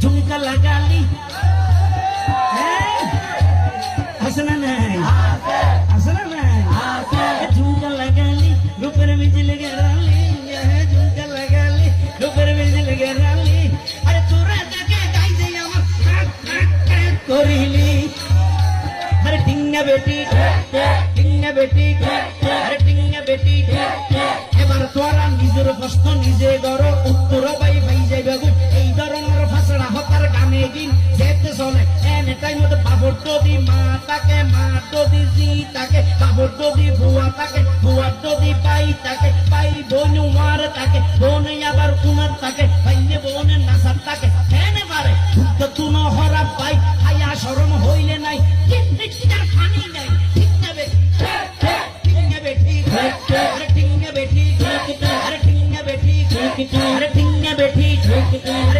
ঝুমকা লাগালি। হ্যাঁ? আছে না নাই? আছে না নাই? ঝুমকা লাগালি, রূপের মিছিল গেরালি ঝুমকা লাগালি, রূপের মিছিল গেরালি আরে তোরা তাকে গাইছে আমার করিলি। আরে টিঙ্গা বেটি টিঙ্গা বেটি, আরে টিঙ্গা বেটি। এবার নিজের গড় দিন যেতে চলে এনে টাইম মতো বাবর যদি মা তাকে মা যদি জি তাকে বাবর যদি বুয়া তাকে বুয়ার যদি পাই তাকে পাই বোন উমার তাকে বোন আবার উনার তাকে পাইলে বোন নাসার তাকে। এনে পারে তো তুন হরা পাই হায়া শরম হইলে নাই কিন্তু তার পানি নাই ঠিক না বে টিঙ্গা বেটি আরে টিঙ্গা বেটি আরে টিঙ্গা বেটি আরে টিঙ্গা বেটি আরে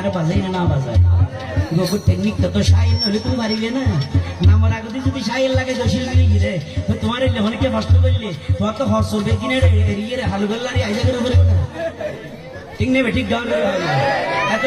আরও বাজাই না না বাজায় গোকুর টেকনিক তো তো সাইল নইলে তুমি পারিবে না নামার আগে তুমি সাইল লাগে জসিল গিরে গিরে তো তোমার এই লেহনকে কষ্ট করলে তোমার তো হর কিনে হালগোল্লারি আইজা করে ঠিক নেবে ঠিক ডাউন এত